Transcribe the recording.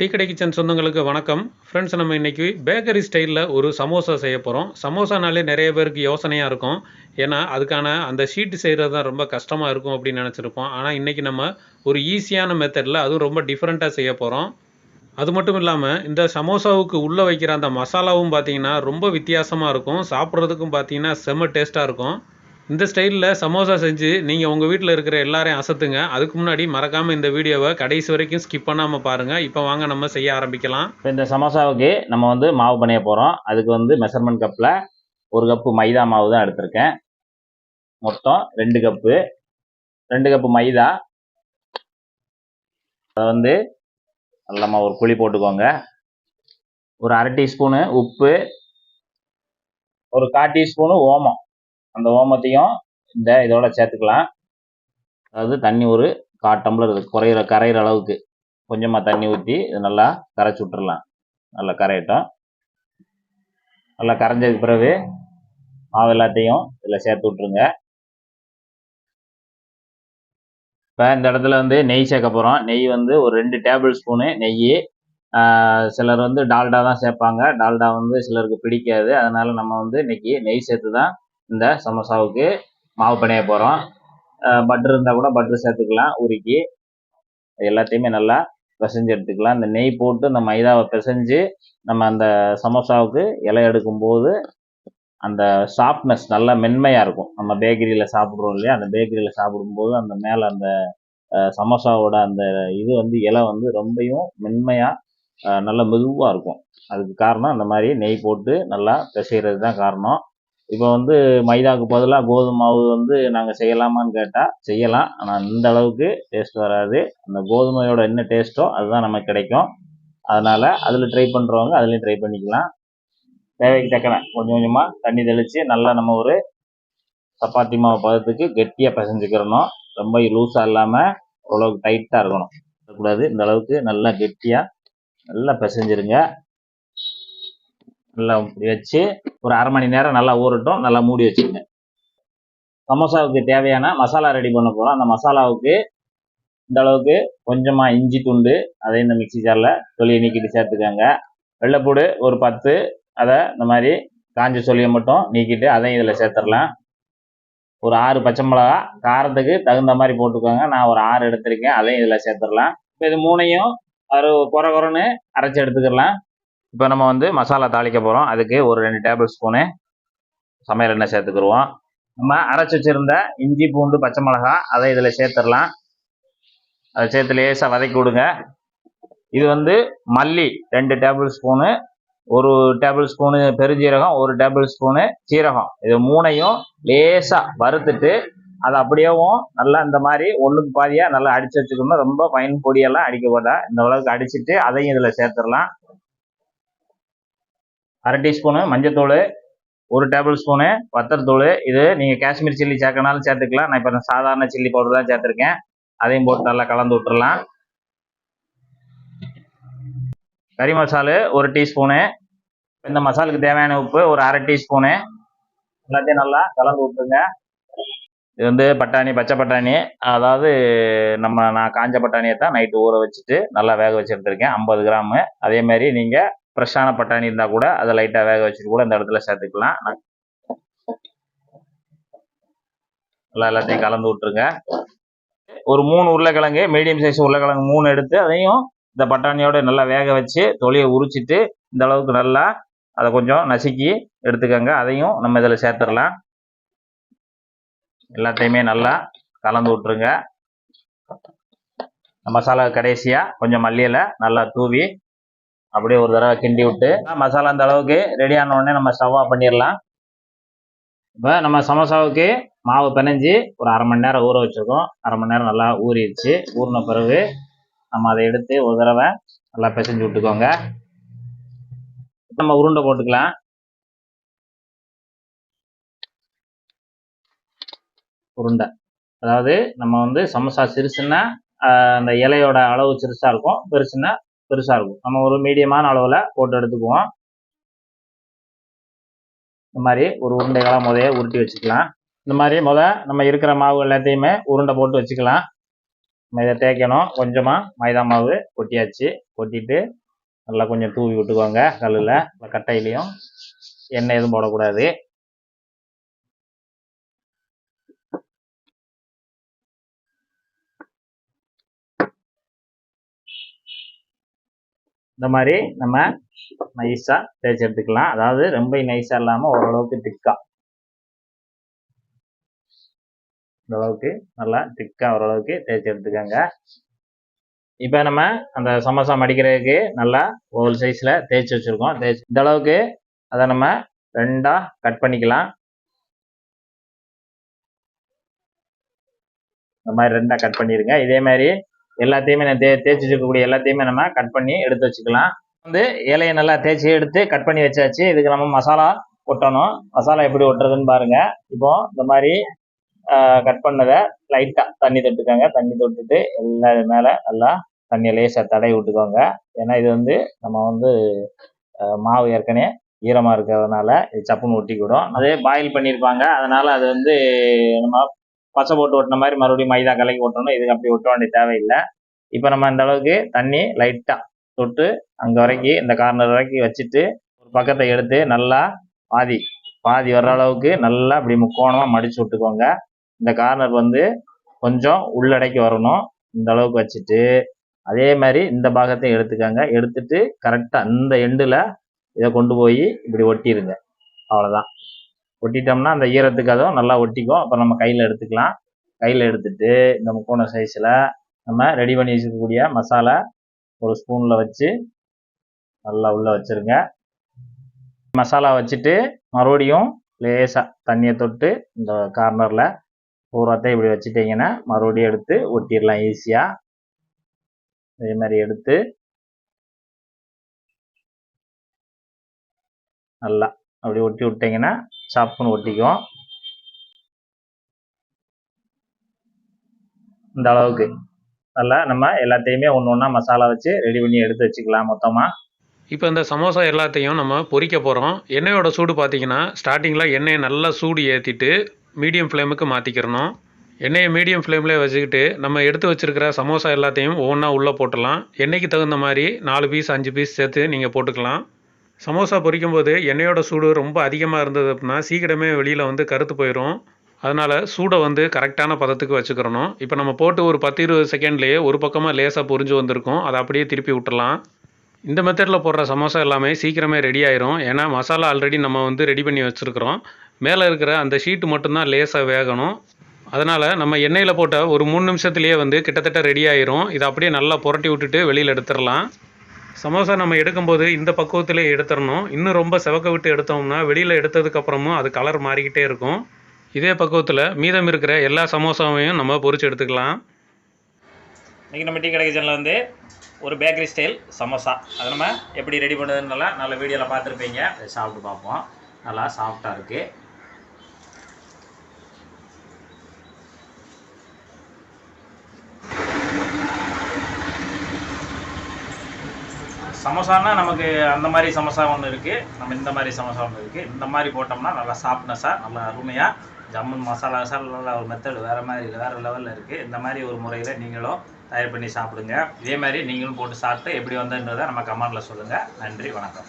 Tea கடை kitchen சொந்தங்களுக்கு வணக்கம். ஃப்ரெண்ட்ஸ் நம்ம இன்றைக்கி பேக்கரி ஸ்டைலில் ஒரு சமோசா செய்ய போகிறோம் சமோசானாலே நிறைய பேருக்கு யோசனையாக இருக்கும். ஏன்னா அதுக்கான அந்த ஷீட்டு செய்கிறது தான் ரொம்ப கஷ்டமாக இருக்கும் அப்படின்னு நினச்சிருப்போம். ஆனால் இன்றைக்கி நம்ம ஒரு ஈஸியான மெத்தடில் அதுவும் ரொம்ப டிஃப்ரெண்ட்டாக செய்ய போகிறோம் அது மட்டும் இல்லாமல் இந்த சமோசாவுக்கு உள்ளே வைக்கிற அந்த மசாலாவும் பார்த்தீங்கன்னா ரொம்ப வித்தியாசமாக இருக்கும். சாப்பிட்றதுக்கும் பார்த்தீங்கன்னா செம்ம டேஸ்ட்டாக இருக்கும். இந்த ஸ்டைலில் சமோசா செஞ்சு நீங்கள் உங்கள் வீட்டில் இருக்கிற எல்லாரையும் அசத்துங்க. அதுக்கு முன்னாடி மறக்காமல் இந்த வீடியோவை கடைசி வரைக்கும் ஸ்கிப் பண்ணாமல் பாருங்கள் இப்போ வாங்க நம்ம செய்ய ஆரம்பிக்கலாம். இப்போ இந்த சமோசாவுக்கு நம்ம வந்து மாவு பண்ணிய போகிறோம் அதுக்கு வந்து மெஷர்மெண்ட் கப்பில் ஒரு கப்பு மைதா மாவு தான் எடுத்திருக்கேன். மொத்தம் ரெண்டு கப்பு ரெண்டு கப்பு மைதா. அதை வந்து நல்லமா ஒரு குழி போட்டுக்கோங்க. ஒரு அரை டீஸ்பூனு உப்பு. ஒரு கால் டீஸ்பூனு ஓமம். அந்த ஓமத்தையும் இந்த இதோட சேர்த்துக்கலாம். அதாவது தண்ணி ஒரு கால் டம்ளர் குறையிற கரையிற அளவுக்கு கொஞ்சமாக தண்ணி ஊற்றி இது நல்லா கரைச்சி விட்டுறலாம். நல்லா கரையட்டும். நல்லா கரைஞ்சதுக்கு பிறகு மாவு எல்லாத்தையும் இதில் சேர்த்து விட்ருங்க இப்போ இந்த இடத்துல வந்து நெய் சேர்க்க போகிறோம் நெய் வந்து ஒரு ரெண்டு டேபிள் ஸ்பூனு நெய் சிலர் வந்து டால்டா தான் சேர்ப்பாங்க. டால்டா வந்து சிலருக்கு பிடிக்காது. அதனால் நம்ம வந்து இன்றைக்கி நெய் சேர்த்து தான் இந்த சமோசாவுக்கு மாவு பிணைய போகிறோம் பட்டர் இருந்தால் கூட பட்டர் சேர்த்துக்கலாம் உருக்கி. எல்லாத்தையுமே நல்லா பிசைஞ்சு எடுத்துக்கலாம். இந்த நெய் போட்டு இந்த மைதாவை பிசைஞ்சு நம்ம அந்த சமோசாவுக்கு இலை எடுக்கும்போது அந்த சாஃப்ட்னஸ் நல்லா மென்மையாக இருக்கும். நம்ம பேக்கரியில் சாப்பிட்றோம் இல்லையா? அந்த பேக்கரியில் சாப்பிடும்போது அந்த மேலே அந்த சமோசாவோட அந்த இது வந்து இலை வந்து ரொம்பையும் மென்மையாக நல்லா மெதுவாக இருக்கும். அதுக்கு காரணம் அந்த மாதிரி நெய் போட்டு நல்லா பிசைகிறது தான் காரணம். இப்போ வந்து மைதாவுக்கு பதிலாக கோதுமை மாவு வந்து நாங்கள் செய்யலாமான்னு கேட்டால் செய்யலாம். ஆனால் இந்த அளவுக்கு டேஸ்ட் வராது. அந்த கோதுமையோட என்ன டேஸ்ட்டோ அதுதான் நமக்கு கிடைக்கும். அதனால் அதில் ட்ரை பண்ணுறவங்க அதுலேயும் ட்ரை பண்ணிக்கலாம். தேவைக்கு தக்கன கொஞ்சம் கொஞ்சமாக தண்ணி தெளித்து நல்லா நம்ம ஒரு சப்பாத்தி மாவு பதத்துக்கு கெட்டியாக பிசைஞ்சுக்கிறணும். ரொம்ப லூஸாக இல்லாமல் ஓரளவுக்கு டைட்டாக இருக்கணும். இருக்கக்கூடாது. இந்த அளவுக்கு நல்லா கெட்டியாக நல்லா பிசைஞ்சிருங்க. நல்லா வச்சு ஒரு அரை மணி நேரம் நல்லா ஊறட்டும் நல்லா மூடி வச்சுருங்க சமோசாவுக்கு தேவையான மசாலா ரெடி பண்ண போகிறோம் அந்த மசாலாவுக்கு இந்த அளவுக்கு கொஞ்சமாக இஞ்சி துண்டு அதை இந்த மிக்சி ஜாரில் தொலியை நீக்கிட்டு சேர்த்துக்கோங்க. வெள்ளைப்பூடு ஒரு பத்து அதை இந்த மாதிரி காஞ்ச சொல்லியை மட்டும் நீக்கிட்டு அதையும் இதில் சேர்த்துடலாம். ஒரு ஆறு பச்சை மிளகா காரத்துக்கு தகுந்த மாதிரி போட்டுக்கோங்க. நான் ஒரு ஆறு எடுத்திருக்கேன் அதையும் இதில் சேர்த்துடலாம். இப்போ இது மூணையும் ஒரு குறை குறைன்னு அரைச்சி எடுத்துக்கிடலாம். இப்போ நம்ம வந்து மசாலா தாளிக்க போகிறோம் அதுக்கு ஒரு ரெண்டு டேபிள் ஸ்பூனு சமையல் எண்ணெய் சேர்த்துக்குருவோம். நம்ம அரைச்சி வச்சிருந்த இஞ்சி பூண்டு பச்சை மிளகா அதை இதில் சேர்த்துடலாம். அதை சேர்த்து லேசாக வதக்கி விடுங்க. இது வந்து மல்லி ரெண்டு டேபிள் ஸ்பூனு ஒரு டேபிள் ஸ்பூனு பெருஞ்சீரகம் ஒரு டேபிள் ஸ்பூனு சீரகம். இது மூணையும் லேசாக வறுத்துட்டு அதை அப்படியேவும் நல்லா இந்த மாதிரி ஒன்றுக்கு பாதியாக நல்லா அடித்து வச்சுக்கணும் ரொம்ப ஃபைன் பொடியெல்லாம் அடிக்க வேண்டாம். இந்த அளவுக்கு அடிச்சுட்டு அதையும் இதில் சேர்த்துடலாம். அரை டீஸ்பூனு மஞ்சத்தூள் ஒரு டேபிள் ஸ்பூனு வத்தரத்தூள் இது நீங்கள் காஷ்மீர் சில்லி சேர்க்கனாலும் சேர்த்துக்கலாம். நான் இப்போ சாதாரண சில்லி பவுடர் தான் சேர்த்துருக்கேன். அதையும் போட்டு நல்லா கலந்து விட்டுறலாம். கறி மசாலு ஒரு டீஸ்பூனு. இந்த மசாலுக்கு தேவையான உப்பு ஒரு அரை டீஸ்பூனு. எல்லாத்தையும் நல்லா கலந்து விட்டுருங்க. இது வந்து பட்டாணி பச்சை பட்டாணி. அதாவது நம்ம நான் காஞ்ச பட்டாணியை தான் நைட்டு ஊற வச்சுட்டு நல்லா வேக வச்சுருந்துருக்கேன். ஐம்பது கிராமு. அதே மாதிரி நீங்கள் ஃப்ரெஷ்ஷான பட்டாணி இருந்தால் கூட அதை லைட்டாக வேக வச்சுட்டு கூட இந்த இடத்துல சேர்த்துக்கலாம். நல்லா எல்லாத்தையும் கலந்து விட்டுருங்க. ஒரு மூணு உருளைக்கிழங்கு மீடியம் சைஸ் உருளைக்கிழங்கு மூணு எடுத்து அதையும் இந்த பட்டாணியோட நல்லா வேக வச்சு தொலியை உரிச்சிட்டு இந்த அளவுக்கு நல்லா அதை கொஞ்சம் நசுக்கி எடுத்துக்கோங்க. அதையும் நம்ம இதில் சேர்த்துடலாம். எல்லாத்தையுமே நல்லா கலந்து விட்டுருங்க. மசாலா கடைசியாக கொஞ்சம் மல்லியில் நல்லா தூவி அப்படியே ஒரு தடவை கிண்டி விட்டு மசாலா அந்த அளவுக்கு ரெடி ஆன உடனே நம்ம ஸ்டவ்வாக பண்ணிடலாம். இப்போ நம்ம சமோசாவுக்கு மாவு பிணைஞ்சு ஒரு அரை மணி நேரம் ஊற வச்சுருக்கோம். அரை மணி நேரம் நல்லா ஊறிடுச்சு. ஊறின பிறகு நம்ம அதை எடுத்து ஒரு தடவை நல்லா பிசைஞ்சு விட்டுக்கோங்க. நம்ம உருண்டை போட்டுக்கலாம். உருண்டை. அதாவது நம்ம வந்து சமோசா சிறுசுன்னா அந்த இலையோட அளவு சிறுசாக இருக்கும். பெருசுன்னா பெருசாக இருக்கும். நம்ம ஒரு மீடியமான அளவில் போட்டு எடுத்துக்குவோம். இந்த மாதிரி ஒரு உருண்டைகளாக முதைய உருட்டி வச்சுக்கலாம். இந்த மாதிரி முத நம்ம இருக்கிற மாவு எல்லாத்தையுமே உருண்டை போட்டு வச்சுக்கலாம். நம்ம இதை தேய்க்கணும். கொஞ்சமாக மைதா மாவு கொட்டியாச்சு. கொட்டிட்டு நல்லா கொஞ்சம் தூவி விட்டுக்கோங்க கல்லில். கட்டையிலையும் எண்ணெய் எதுவும் போடக்கூடாது. இந்த மாதிரி நம்ம நைஸாக தேய்ச்சி எடுத்துக்கலாம். அதாவது ரொம்ப நைஸாக இல்லாமல் ஓரளவுக்கு திக்காக இந்த அளவுக்கு நல்லா திக்காக ஓரளவுக்கு தேய்ச்சி எடுத்துக்கோங்க. இப்போ நம்ம அந்த சமோசா மடிக்கிறதுக்கு நல்லா ஒவ்வொரு சைஸில் தேய்ச்சி வச்சுருக்கோம். தேய்ச்சி இந்த அளவுக்கு அதை நம்ம ரெண்டாக கட் பண்ணிக்கலாம். இந்த மாதிரி ரெண்டாக கட் பண்ணிடுங்க இதே மாதிரி எல்லாத்தையுமே நான் தே தேய்ச்சி வச்சுக்கக்கூடிய எல்லாத்தையுமே நம்ம கட் பண்ணி எடுத்து வச்சுக்கலாம். வந்து இலையை நல்லா தேய்ச்சி எடுத்து கட் பண்ணி வச்சாச்சு. இதுக்கு நம்ம மசாலா ஒட்டணும் மசாலா எப்படி ஒட்டுறதுன்னு பாருங்க. இப்போ இந்த மாதிரி கட் பண்ணதை லைட்டாக தண்ணி தொட்டுக்கோங்க. தண்ணி தொட்டுட்டு எல்லா இது மேலே நல்லா தண்ணியை லேசாக தடவி விட்டுக்கோங்க. ஏன்னா இது வந்து நம்ம வந்து மாவு ஏற்கனவே ஈரமாக இருக்கிறதுனால இது சப்புன்னு ஒட்டிக்கிடும். அதே பாயில் பண்ணியிருப்பாங்க. அதனால் அது வந்து நம்ம பச்சை போட்டு ஓட்டின மாதிரி மறுபடியும் மைதா கலக்கி ஓட்டணும். இதுக்கு அப்படி ஒட்ட வேண்டிய தேவையில்லை. இப்போ நம்ம இந்த அளவுக்கு தண்ணி லைட்டாக தொட்டு அங்கே வரைக்கும் இந்த கார்னர் வரைக்கும் வச்சுட்டு ஒரு பக்கத்தை எடுத்து நல்லா பாதி பாதி வர்ற அளவுக்கு நல்லா இப்படி முக்கோணமாக மடிச்சு விட்டுக்கோங்க. இந்த கார்னர் வந்து கொஞ்சம் உள்ளடக்கி வரணும். இந்த அளவுக்கு வச்சுட்டு அதே மாதிரி இந்த பாகத்தையும் எடுத்துக்கோங்க. எடுத்துட்டு கரெக்டாக இந்த எண்டில் இதை கொண்டு போய் இப்படி ஒட்டிடுங்க அவ்வளோதான் ஒட்டிட்டோம்னா அந்த ஈரத்துக்கு அதுவும் நல்லா ஒட்டிக்கும். அப்புறம் நம்ம கையில் எடுத்துக்கலாம். கையில் எடுத்துட்டு இந்த முக்கோண சைஸில் நம்ம ரெடி பண்ணி வச்சுக்கக்கூடிய மசாலா ஒரு ஸ்பூனில் வச்சு நல்லா உள்ளே வச்சுருங்க. மசாலா வச்சுட்டு மறுபடியும் லேசாக தண்ணியை தொட்டு இந்த கார்னரில் பூராத்தையும் இப்படி வச்சுட்டிங்கன்னா மறுபடியும் எடுத்து ஒட்டிடலாம் ஈஸியாக இதே மாதிரி எடுத்து நல்லா அப்படி ஒட்டி விட்டிங்கன்னா சாப்புன்னு ஒட்டிக்கும் இந்த அளவுக்கு. நல்லா நம்ம எல்லாத்தையுமே ஒன்று ஒன்றா மசாலா வச்சு ரெடி பண்ணி எடுத்து வச்சுக்கலாம் மொத்தமாக இப்போ இந்த சமோசா எல்லாத்தையும் நம்ம பொறிக்க போகிறோம் எண்ணெயோட சூடு பார்த்தீங்கன்னா ஸ்டார்டிங்கில் எண்ணெயை நல்லா சூடு ஏற்றிட்டு மீடியம் ஃப்ளேமுக்கு மாற்றிக்கிறணும் எண்ணெயை மீடியம் ஃப்ளேம்லேயே வச்சுக்கிட்டு நம்ம எடுத்து வச்சுருக்கிற சமோசா எல்லாத்தையும் ஒவ்வொன்றா உள்ளே போட்டுடலாம். எண்ணெய்க்கு தகுந்த மாதிரி நாலு பீஸ் அஞ்சு பீஸ் சேர்த்து நீங்கள் போட்டுக்கலாம். சமோசா பொரிக்கும் போது எண்ணெயோட சூடு ரொம்ப அதிகமாக இருந்தது அப்படின்னா சீக்கிரமே வெளியில் வந்து கருத்து போயிடும் அதனால் சூடை வந்து கரெக்டான பதத்துக்கு வச்சுக்கிறணும். இப்போ நம்ம போட்டு ஒரு பத்து இருபது செகண்ட்லேயே ஒரு பக்கமாக லேசாக பொரிஞ்சு வந்திருக்கும். அதை அப்படியே திருப்பி விட்டுறலாம் இந்த மெத்தடில் போடுற சமோசா எல்லாமே சீக்கிரமே ரெடி ஆயிரும். ஏன்னா மசாலா ஆல்ரெடி நம்ம வந்து ரெடி பண்ணி வச்சுருக்கிறோம். மேலே இருக்கிற அந்த ஷீட்டு மட்டும்தான் லேசாக வேகணும். அதனால் நம்ம எண்ணெயில் போட்ட ஒரு மூணு நிமிஷத்துலேயே வந்து கிட்டத்தட்ட ரெடி ஆயிரும். இதை அப்படியே நல்லா புரட்டி விட்டுட்டு வெளியில் எடுத்துடலாம். சமோசா நம்ம எடுக்கும்போது இந்த பக்குவத்திலே எடுத்துடணும். இன்னும் ரொம்ப செவக்க விட்டு எடுத்தோம்னா வெளியில் எடுத்ததுக்கப்புறமும் அது கலர் மாறிக்கிட்டே இருக்கும். இதே பக்குவத்தில் மீதம் இருக்கிற எல்லா சமோசாவையும் நம்ம பொறிச்சு எடுத்துக்கலாம். இன்றைக்கி நம்ம டீ கடைக்கு கிச்சனில் வந்து ஒரு பேக்கரி ஸ்டைல் சமோசா. அதை நம்ம எப்படி ரெடி பண்ணுறதுன்னு நல்லா நல்ல வீடியோவில் பார்த்துருப்பீங்க. அதை சாப்பிட்டு பார்ப்போம். நல்லா சாஃப்டாக இருக்குது சமோசானா நமக்கு அந்த மாதிரி சமோசா ஒன்று இருக்குது நம்ம இந்த மாதிரி சமோசா ஒன்று இருக்குது இந்த மாதிரி போட்டோம்னா நல்லா சாஃப்ட்னஸாக நல்லா அருமையாக ஜம்முன் மசாலா மசாலா ஒரு மெத்தட் வேறு மாதிரி வேறு லெவலில் இருக்குது இந்த மாதிரி ஒரு முறையில் நீங்களும் தயார் பண்ணி சாப்பிடுங்க. இதே மாதிரி நீங்களும் போட்டு சாப்பிட்டு எப்படி வந்ததுன்றதை நம்ம கமெண்டில் சொல்லுங்கள் நன்றி வணக்கம்.